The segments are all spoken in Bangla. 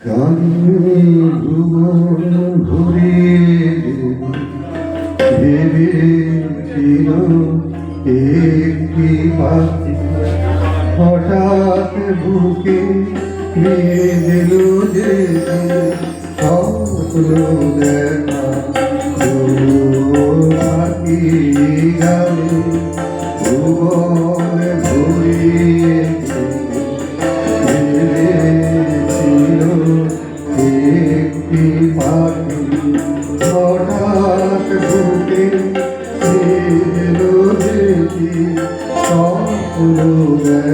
কান্নি ভুবন ঘুরে ভেবেছিল একটি পাখি। হঠাৎ বুকে বেঁধেল যে স্বপ্ন দেখা। পাখি গানে ভুবন স্বপ্ন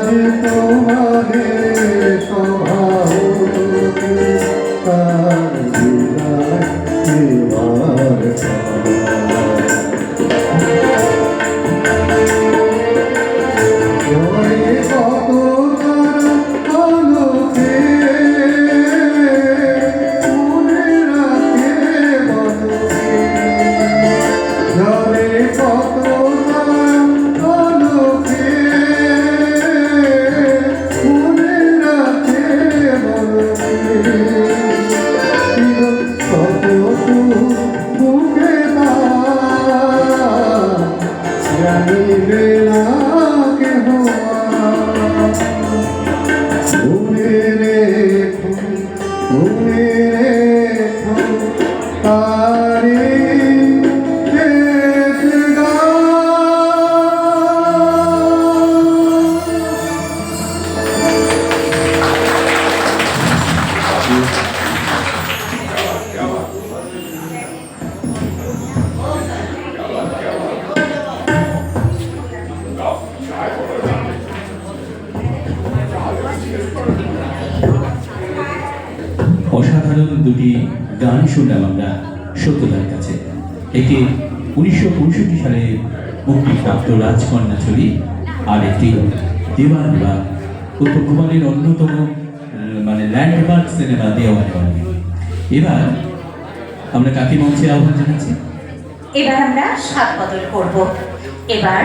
আজ তোমারে স্বভাব Bye. অসাধারণ দুটি গান শুনলাম আমরা সত্যদার কাছে। একটি উনিশশো পঁয়ষট্টি সালে মুক্তিপ্রাপ্ত রাজকন্যা ছবি, আর একটি দেওয়ান বা উত্তর কুমারের অন্যতম মানে ল্যান্ডমার্ক সিনেমা দেওয়ান এবার আমরা কাকে মঞ্চে আহ্বান জানাচ্ছি? এবার আমরা সাত বদল করব। এবার